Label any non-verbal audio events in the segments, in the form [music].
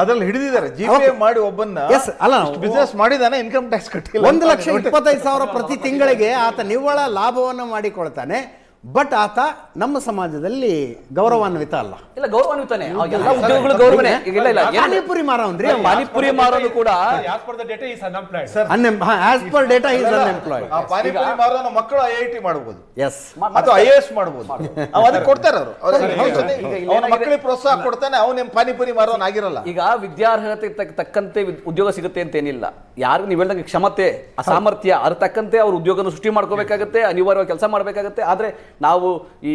ಅದ್ರಲ್ಲಿ ಹಿಡಿದಿದ್ದಾರೆ. ಜಿಪೇ ಮಾಡಿ ಒಬ್ಬನ್ನ ಅಲ್ಲ, ಬಿಸ್ನೆಸ್ ಮಾಡಿದಾನೆ ಇನ್ಕಮ್ ಟ್ಯಾಕ್ಸ್ ಕಟ್ಟಿಲ್ಲ ಒಂದು ಲಕ್ಷ. ಇಪ್ಪತ್ತೈದು ಸಾವಿರ ಪ್ರತಿ ತಿಂಗಳಿಗೆ ಆತ ನಿವ್ವಳ ಲಾಭವನ್ನು ಮಾಡಿಕೊಳ್ತಾನೆ. ಬಟ್ ಆತ ನಮ್ಮ ಸಮಾಜದಲ್ಲಿ ಗೌರವಾನ್ವಿತ ಅಲ್ಲ. ಇಲ್ಲ ಗೌರವಾನ್ವಿತಾನೆ. ಎಲ್ಲ ಉದ್ಯೋಗಗಳು ಗೌರವನೇ. ಇಲ್ಲ ಇಲ್ಲ ಪಾನಿಪುರಿ ಮಾರವನ್ರಿ ಪಾನಿಪುರಿ ಮಾರೋನು ಕೂಡ As per the data, he is unemployed. As per data is unemployed ಆ ಪಾನಿಪುರಿ ಮಾರೋನ ಮಕ್ಕಳು ಐ ಐ ಟಿ ಮಾಡಬಹುದು ಎಸ್ ಅಥವಾ ಐ ಎಸ್ ಮಾಡಬಹುದು ಅವ್ ಅದಕ್ಕೆ ಕೊಡ್ತಾರೆ ಅವರು. ಅವನ ಮಕ್ಕಳಿಗೆ ಪ್ರೋತ್ಸಾಹ ಕೊಡ್ತಾನೆ ಅವನ ಪಾನಿಪುರಿ ಮಾರೋನಾಗಿರಲ್ಲ ಈಗ ವಿದ್ಯಾರ್ಹತೆ ತಕ್ಕ- ತಕ್ಕಂತೆ ಉದ್ಯೋಗ ಸಿಗುತ್ತೆ ಅಂತ ಏನಿಲ್ಲ. ಯಾರು ನೀವು ಹೇಳ್ದಂಗೆ ಕ್ಷಮತೆ ಆ ಸಾಮರ್ಥ್ಯ ಅದ್ರ ತಕ್ಕಂತೆ ಅವ್ರ ಉದ್ಯೋಗನ ಸೃಷ್ಟಿ ಮಾಡ್ಕೋಬೇಕಾಗತ್ತೆ ಅನಿವಾರ್ಯವಾಗಿ ಕೆಲಸ ಮಾಡಬೇಕಾಗತ್ತೆ. ಆದ್ರೆ ನಾವು ಈ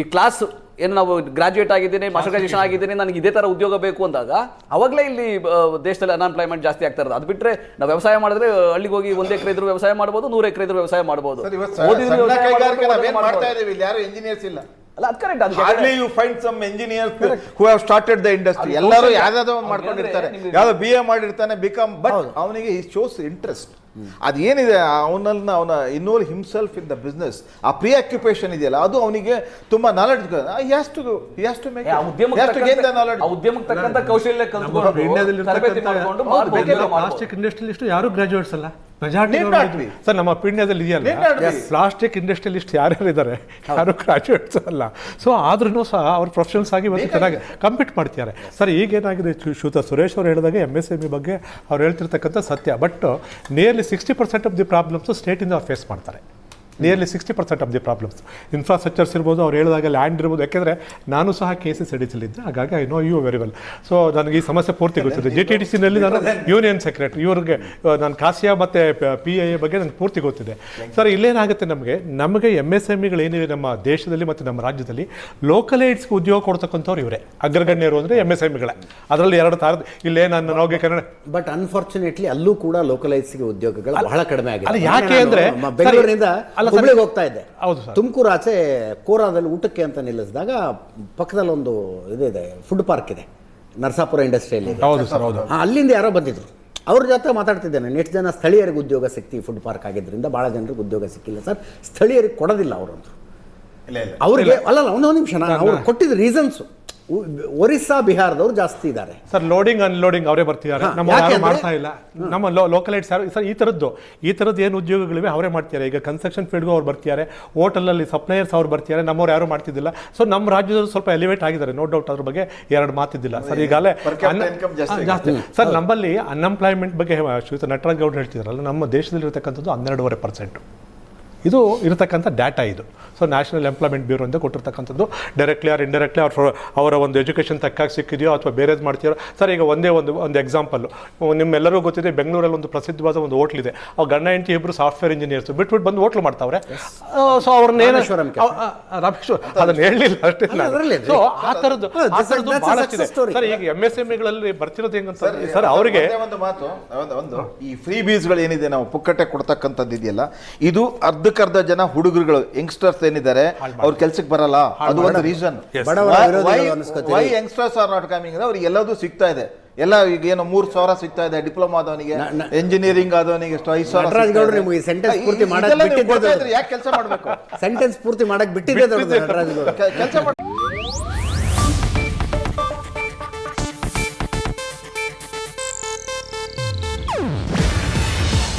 ಈ ಕ್ಲಾಸ್ ಏನು ನಾವು ಗ್ರಾಜ್ಯುಯೇಟ್ ಆಗಿದ್ದೀನಿ ಮಾಸ್ಟರ್ ಗ್ರಾಜ್ಯುಯೇಷನ್ ಆಗಿದ್ದೀನಿ ನನಗೆ ಇದೇ ತರ ಉದ್ಯೋಗ ಬೇಕು ಅಂದಾಗ ಅವಾಗಲೇ ಇಲ್ಲಿ ದೇಶದಲ್ಲಿ ಅನ್ಎಂಪ್ಲಾಯ್ಮೆಂಟ್ ಜಾಸ್ತಿ ಆಗ್ತಾ ಇರೋದು. ಅದು ಬಿಟ್ಟರೆ ನಾವು ವ್ಯವಸಾಯ ಮಾಡಿದ್ರೆ ಹಳ್ಳಿಗೆ ಹೋಗಿ ಒಂದು ಎಕರೆ ಇದ್ರೂ ವ್ಯವಸಾಯ ಮಾಡ್ಬೋದು ನೂರು ಎಕರೆ ಇದ್ರೂ ವ್ಯವಸಾಯ ಮಾಡ್ಬೋದು. ಯಾರು ಇಂಜಿನಿಯರ್ಸ್ ಇಲ್ಲ. ಅಲ್ಲ ಅದು ಕರೆಕ್ಟ್ ಅದು. Hardly you find some engineers who have started the industry ಎಲ್ಲರೂ. ಯಾವ್ದಾದ್ರು ಮಾಡ್ಕೊಂಡಿರ್ತಾರೆ. ಯಾವ್ದೋ ಬಿ ಎ ಮಾಡಿರ್ತಾನೆ ಬಿಕಾಮ್ ಬಟ್ ಅವನಿಗೆ ಈ ಶೋಸ್ ಇಂಟ್ರೆಸ್ಟ್ ಅದೇನಿದೆ ಅವನನ್ನ ಅವನ involve himself in the business ಆ ಪ್ರೀ ಆಕ್ಯುಪೇಷನ್ ಇದೆಯಲ್ಲ ಅದು ಅವನಿಗೆ ತುಂಬಾ ನಾಲೆಡ್ಜ್ ಉದ್ಯಮಕ್ಕೆ ತಕ್ಕಂತೆ- ಕೌಶಲ್ಯ ಕಲ್ತ್ಕೊಂಡು ಇಂಡಿಯಾದಲ್ಲಿ ತರಬೇತಿ ಮಾಡ್ಕೊಂಡು. ಪ್ಲಾಸ್ಟಿಕ್ ಇಂಡಸ್ಟ್ರಿಯಲಿಸ್ಟ್ ಯಾರು ಗ್ರಾಜುಯೇಟ್ಸ್ ಅಲ್ಲ? ಸರ್ ನಮ್ಮ Need ಇದೆಯಲ್ಲ. ಪ್ಲಾಸ್ಟಿಕ್ ಇಂಡಸ್ಟ್ರಿಯಲಿಸ್ಟ್ ಯಾರ್ಯಾರು ಇದ್ದಾರೆ? ಯಾರು ಗ್ರಾಜುಯೇಟ್ಸ್ ಅಲ್ಲ. ಸೊ ಆದ್ರೂ ಸಹ ಅವ್ರು ಪ್ರೊಫೆಷನಲ್ಸ್ ಆಗಿ ಇವತ್ತು ಚೆನ್ನಾಗಿ ಕಂಪೀಟ್ ಮಾಡ್ತಿದ್ದಾರೆ. ಸರ್ ಈಗೇನಾಗಿದೆ ಶು- ಶ್ರುತ ಸುರೇಶ್ ಅವರು ಹೇಳಿದಾಗ ಎಂ ಎಸ್ ಎಂ ಇ ಬಗ್ಗೆ ಅವ್ರು ಹೇಳ್ತಿರ್ತಕ್ಕಂಥ ಸತ್ಯ. But nearly sixty percent of the problems ಸ್ಟೇಟಿಂದ ಅವ್ರು ಫೇಸ್ ಮಾಡ್ತಾರೆ. Nearly sixty percent of the problems infrastructures ಇರ್ಬೋದು ಅವ್ರು ಹೇಳಿದಾಗ ಲ್ಯಾಂಡ್ ಇರ್ಬೋದು. ಯಾಕೆಂದರೆ ನಾನು ಸಹ ಕೇಸಸ್ ಹಿಡಿಸಲಿದ್ದೆ ಹಾಗಾಗಿ I know you very well so ನನಗೆ ಈ ಸಮಸ್ಯೆ ಪೂರ್ತಿ ಗೊತ್ತಿದೆ ಜೆ ಟಿ ಡಿ ಸಿನಲ್ಲಿ ನಾನು ಯೂನಿಯನ್ ಸೆಕ್ರೆಟರಿ ಇವ್ರಿಗೆ ನಾನು ಕಾಸಿಯಾ ಮತ್ತು ಪಿ ಐ ಎ ಬಗ್ಗೆ ನನಗೆ ಪೂರ್ತಿ ಗೊತ್ತಿದೆ ಸರ್ ಇಲ್ಲೇನಾಗುತ್ತೆ ನಮಗೆ? ನಮಗೆ ಎಂ ಎಸ್ ಎಂ ಇಗಳೇನಿವೆ ನಮ್ಮ ದೇಶದಲ್ಲಿ ಮತ್ತು ನಮ್ಮ ರಾಜ್ಯದಲ್ಲಿ ಲೋಕಲ್ ಏಡ್ಸ್ಗೆ ಉದ್ಯೋಗ ಕೊಡ್ತಕ್ಕಂಥವ್ರು ಇವರೇ. ಅಗ್ರಗಣ್ಯರು ಅಂದರೆ ಎಂ ಎಸ್ ಎಂ ಇಗಳೇ ಅದರಲ್ಲಿ ಎರಡು ಥರದ ಇಲ್ಲೇ ನಾನು ಹೋಗಿ ಕನ್ನಡ ಬಟ್ ಅನ್ಫಾರ್ಚುನೇಟ್ಲಿ ಅಲ್ಲೂ ಕೂಡ ಲೋಕಲೈಸ್ಗೆ ಉದ್ಯೋಗಗಳು ಬಹಳ ಕಡಿಮೆ ಆಗಿದೆ. ಯಾಕೆ ಅಂದರೆ ಬೆಂಗಳೂರಿನಿಂದ ಹುಬ್ಳಿಗೆ ಹೋಗ್ತಾ ಇದ್ದೆ. ಹೌದು ಸರ್. ತುಮಕೂರು ಆಚೆ ಕೋರಾದಲ್ಲಿ ಊಟಕ್ಕೆ ಅಂತ ನಿಲ್ಲಿಸಿದಾಗ ಪಕ್ಕದಲ್ಲಿ ಒಂದು ಇದಿದೆ ಫುಡ್ ಪಾರ್ಕ್ ಇದೆ ನರಸಾಪುರ ಇಂಡಸ್ಟ್ರಿಯಲ್ಲಿ ಹೌದು ಸರ್ ಹೌದು. ಅಲ್ಲಿಂದ ಯಾರೋ ಬಂದಿದ್ರು. ಅವ್ರ ಜೊತೆ ಮಾತಾಡ್ತಿದ್ದೇನೆ. ನೆಕ್ಸ್ಟ್ ಜನ ಸ್ಥಳೀಯರಿಗೆ ಉದ್ಯೋಗ ಸಿಕ್ತಿ ಫುಡ್ ಪಾರ್ಕ್ ಆಗಿದ್ರಿಂದ ಭಾಳ ಜನರಿಗೆ ಉದ್ಯೋಗ ಸಿಕ್ಕಿಲ್ಲ ಸರ್. ಸ್ಥಳೀಯರಿಗೆ ಕೊಡೋದಿಲ್ಲ ಅವರಂತೂ ಇಲ್ಲ ಇಲ್ಲ. ಅವ್ರಿಗೆ ಅಲ್ಲಲ್ಲ ಒಂದು ನಿಮಿಷ ನಾನು ಅವ್ರು ಕೊಟ್ಟಿದ್ದ ರೀಸನ್ಸು ಒರಿಸ್ಸಾ ಬಿಹಾರದವರು ಜಾಸ್ತಿ ಇದ್ದಾರೆ. ಸರ್ ಲೋಡಿಂಗ್ ಅನ್ಲೋಡಿಂಗ್ ಅವರೇ ಬರ್ತಿದ್ದಾರೆ. ನಮ್ಮ ಯಾರು ಮಾಡ್ತಾ ಇಲ್ಲ. ನಮ್ಮ ಲೋಕಲೈಟ್ಸ್ ಯಾರು ಸರ್ ಈ ಥರದ್ದು. ಈ ಥರದ್ದು ಏನು ಉದ್ಯೋಗಗಳಿವೆ ಅವರೇ ಮಾಡ್ತಿದ್ದಾರೆ. ಈಗ ಕನ್ಸ್ಟ್ರಕ್ಷನ್ ಫೀಲ್ಡ್ಗೂ ಅವ್ರು ಬರ್ತಿದ್ದಾರೆ. ಹೋಟೆಲಲ್ಲಿ ಸಪ್ಲೈಯರ್ಸ್ ಅವ್ರು ಬರ್ತಿದ್ದಾರೆ. ನಮ್ಮವ್ರು ಯಾರು ಮಾಡ್ತಿದ್ದಿಲ್ಲ. ಸೊ ನಮ್ಮ ರಾಜ್ಯದವರು ಸ್ವಲ್ಪ ಎಲಿವೇಟ್ ಆಗಿದ್ದಾರೆ. ನೋ ಡೌಟ್ ಅದ್ರ ಬಗ್ಗೆ ಎರಡು ಮಾತಿದ್ದಿಲ್ಲ. ಸರ್ ಈಗಾಗಲೇ ಜಾಸ್ತಿ ಸರ್ ನಮ್ಮಲ್ಲಿ ಅನ್ಎಂಪ್ಲಾಯ್ಮೆಂಟ್ ಬಗ್ಗೆ ಶ್ರೀಯುತ ನಟರಾಜ್ ಗೌಡ್ರು ಹೇಳ್ತಿದ್ರಲ್ಲ ನಮ್ಮ ದೇಶದಲ್ಲಿ ಇರತಕ್ಕಂಥದ್ದು ಹನ್ನೆರಡೂವರೆ ಪರ್ಸೆಂಟ್ ಇದು ಇರತಕ್ಕಂಥ ಡಾಟಾ ಇದು. ಸೊ ನ್ಯಾಷನಲ್ ಎಂಪ್ಲಾಯ್ಮೆಂಟ್ ಬ್ಯೂರೋ ಅಂತ ಕೊಟ್ಟಿರ್ತಕ್ಕಂಥದ್ದು. ಡೈರೆಕ್ಟ್ಲಿ ಆರ್ ಇಂಡೈರೆಕ್ಟ್ಲಿ ಅವ್ರ ಅವರ ಒಂದು ಎಜುಕೇಷನ್ ತಕ್ಕಾಗಿ ಸಿಕ್ಕಿದೆಯೋ ಅಥವಾ ಬೇರೆದು ಮಾಡ್ತೀರೋ ಸರ್ ಈಗ ಒಂದೇ ಒಂದು ಒಂದು ಎಕ್ಸಾಂಪಲ್ಲು ನಿಮ್ಮೆಲ್ಲರಿಗೂ ಗೊತ್ತಿದೆ ಬೆಂಗಳೂರಲ್ಲಿ ಒಂದು ಪ್ರಸಿದ್ಧವಾದ ಒಂದು ಹೋಟ್ಲ್ ಇದೆ. ಅವ್ರು ಗಂಡ ಹೆಂಡತಿ ಇಬ್ಬರು ಸಾಫ್ಟ್ವೇರ್ ಇಂಜಿನಿಯರ್ಸ್ ಬಿಟ್ಬಿಟ್ಟು ಬಂದು ಹೋಟ್ಲು ಮಾಡ್ತಾವ್ರೆ. ಸೊ ಅವ್ರನ್ನ ಏನು ರಾಮೇಶ್ವರಂ ಅದನ್ನ ಹೇಳಲಿಲ್ಲ ಅಷ್ಟೇ ಸೊ ಆ ಥರದ್ದು ಆ ಥರದ್ದು. ಸರ್ ಈಗ ಎಂ ಎಸ್ ಎಂ ಇಗಳಲ್ಲಿ ಬರ್ತಿರೋದು ಹೆಂಗಂತ ಸರ್ ಅವರಿಗೆ ಒಂದು ಮಾತು ಒಂದು ಒಂದು ಈ ಫ್ರೀ ಬೀಸ್ಗಳು ಏನಿದೆ ನಾವು ಪುಕ್ಕಟ್ಟೆ ಕೊಡ್ತಕ್ಕಂಥದ್ದು ಇದೆಯಲ್ಲ. ಇದು ಅರ್ಧಕ್ಕರ್ಧ ಜನ ಹುಡುಗರುಗಳು ಯಂಗ್ಸ್ಟರ್ಸ್ ಏನಿದ್ದಾರೆ ಅವ್ರ ಕೆಲ್ಸಕ್ಕೆ ಬರಲ್ಲ. ಅದು ಒಂದು reason. Why youngsters are not coming ಅವ್ರಿಗೆ ಎಲ್ಲದೂ ಸಿಗ್ತಾ ಇದೆ. ಎಲ್ಲ ಈಗ ಏನು ಮೂರ್ ಸಾವಿರ ಸಿಗ್ತಾ ಇದೆ ಡಿಪ್ಲೊಮಾ ಆದವನಿಗೆ ಎಂಜಿನಿಯರಿಂಗ್ ಆದವನಿಗೆ ಐದು ಸಾವಿರ [laughs] sentence ಪೂರ್ತಿ ಮಾಡಕ್ ಯಾಕೆ ಕೆಲಸ ಮಾಡಬೇಕು? ಸೆಂಟೆನ್ಸ್ ಪೂರ್ತಿ ಮಾಡಕ್ ಬಿಟ್ಟಿದೆ ಕೆಲಸ ನಟರಾಜ್ ಗೌಡ್ರು. ಕೆಲಸ